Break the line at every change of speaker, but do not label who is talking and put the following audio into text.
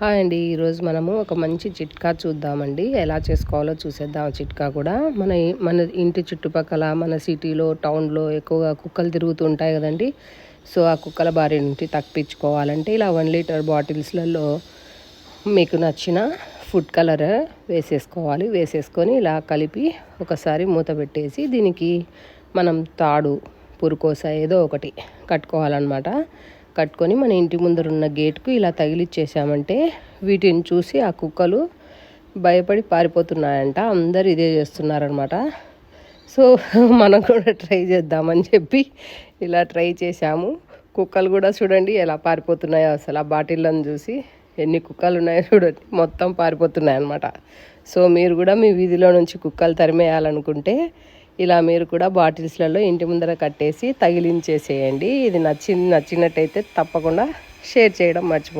Hi అండి. ఈరోజు మనము ఒక మంచి చిట్కా చూద్దామండి. ఎలా చేసుకోవాలో చూసేద్దాం చిట్కా కూడా. మన మన ఇంటి చుట్టుపక్కల మన సిటీలో టౌన్లో ఎక్కువగా కుక్కలు తిరుగుతూ ఉంటాయి కదండి. సో ఆ కుక్కల బారి నుండి తప్పించుకోవాలంటే ఇలా వన్ లీటర్ బాటిల్స్లలో మీకు నచ్చిన ఫుడ్ కలర్ వేసేసుకోవాలి. వేసేసుకొని ఇలా కలిపి ఒకసారి మూత పెట్టేసి దీనికి మనం తాడు పురుకోస ఏదో ఒకటి కట్టుకోవాలన్నమాట. కట్టుకొని మన ఇంటి ముందర ఉన్న గేట్కు ఇలా తగిలిచ్చేసామంటే వీటిని చూసి ఆ కుక్కలు భయపడి పారిపోతున్నాయంట. అందరు ఇదే చేస్తున్నారనమాట సో మనం కూడా ట్రై చేద్దామని చెప్పి ఇలా ట్రై చేశాము. కుక్కలు కూడా చూడండి ఎలా పారిపోతున్నాయో అసలు. ఆ బాటిల్లను చూసి ఎన్ని కుక్కలు ఉన్నాయో చూడండి. మొత్తం పారిపోతున్నాయి అనమాట సో మీరు కూడా మీ వీధిలో నుంచి కుక్కలు తరిమేయాలనుకుంటే ఇలా మీరు కూడా బాటిల్స్లలో ఇంటి ముందర కట్టేసి తగిలించేసేయండి. ఇది నచ్చింది నచ్చినట్టయితే తప్పకుండా షేర్ చేయడం మర్చిపో